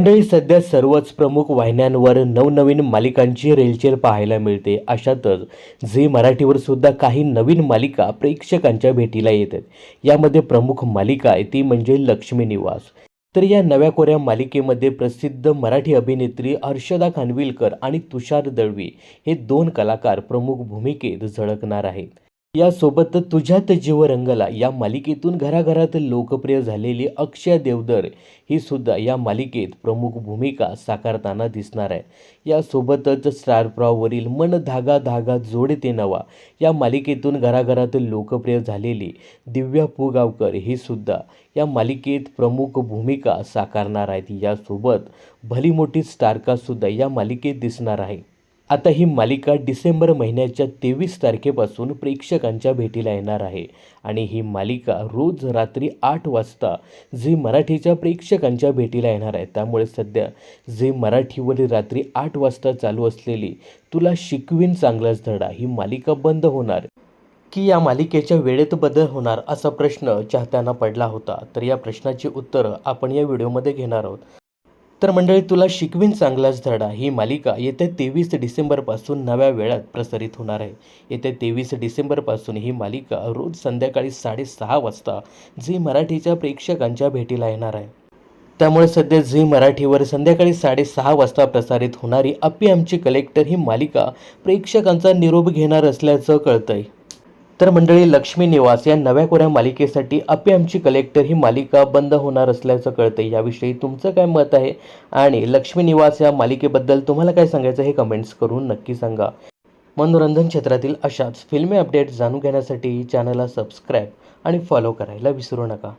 मंडळी सध्या सर्वच प्रमुख वाहिन्यांवर नवनवीन मालिकांची रेलचेल पाहायला मिळते. अशातच झी मराठीवर सुद्धा काही नवीन मालिका प्रेक्षकांच्या भेटीला येतात. यामध्ये प्रमुख मालिका आहे ती म्हणजे लक्ष्मी निवास. तर या नव्या कोऱ्या मालिकेमध्ये प्रसिद्ध मराठी अभिनेत्री हर्षदा खानविलकर आणि तुषार दळवी हे दोन कलाकार प्रमुख भूमिकेत झळकणार आहेत. यासोबत तुझ्यात जीव रंगला. या मालिकेतून घराघरात लोकप्रिय झालेली अक्षय देवदर ही सुद्धा या मालिकेत प्रमुख भूमिका साकारताना दिसणार आहे. यासोबतच स्टार प्रॉवरील मन धागा धागा जोडते नवा. या मालिकेतून घराघरात लोकप्रिय झालेली दिव्या पुगावकर ही सुद्धा या मालिकेत प्रमुख भूमिका साकारणार आहेत. यासोबत भली मोठी स्टारकास्टसुद्धा या मालिकेत दिसणार आहे. आता ही मालिका डिसेंबर महिन्याच्या तेवीस तारखेपासून प्रेक्षकांच्या भेटीला येणार आहे. आणि ही मालिका रोज रात्री आठ वाजता झी मराठीच्या प्रेक्षकांच्या भेटीला येणार आहे. त्यामुळे सध्या झी मराठीवरील रात्री आठ वाजता चालू असलेली तुला शिकवीन चांगलाच धडा ही मालिका बंद होणार. की या मालिकेच्या वेळेत बदल होणार असा प्रश्न चाहत्यांना पडला होता. तर या प्रश्नाची उत्तरं आपण या व्हिडिओमध्ये घेणार आहोत. तर मंडळी तुला शिकवीन चांगलाच धडा. ही मालिका येत्या तेवीस डिसेंबरपासून नव्या वेळात प्रसारित होणार आहे. येत्या तेवीस डिसेंबरपासून ही मालिका रोज संध्याकाळी साडेसहा वाजता झी मराठीच्या प्रेक्षकांच्या भेटीला येणार आहे. त्यामुळे सध्या झी मराठीवर संध्याकाळी साडेसहा वाजता प्रसारित होणारी अप्पी आमची कलेक्टर ही मालिका प्रेक्षकांचा निरोप घेणार असल्याचं कळतंय. तर मंडळी लक्ष्मी निवास या नव्या कोऱ्या मालिकेसाठी अपे आमची कलेक्टर ही मालिका बंद होणार असल्याचं कळतं याविषयी तुमचं काय मत आहे? आणि लक्ष्मी निवास या मालिकेबद्दल तुम्हाला काय सांगायचं हे कमेंट्स करून नक्की सांगा. मनोरंजन क्षेत्रातील अशाच फिल्मी अपडेट जाणून घेण्यासाठी चॅनलला सबस्क्राईब आणि फॉलो करायला विसरू नका.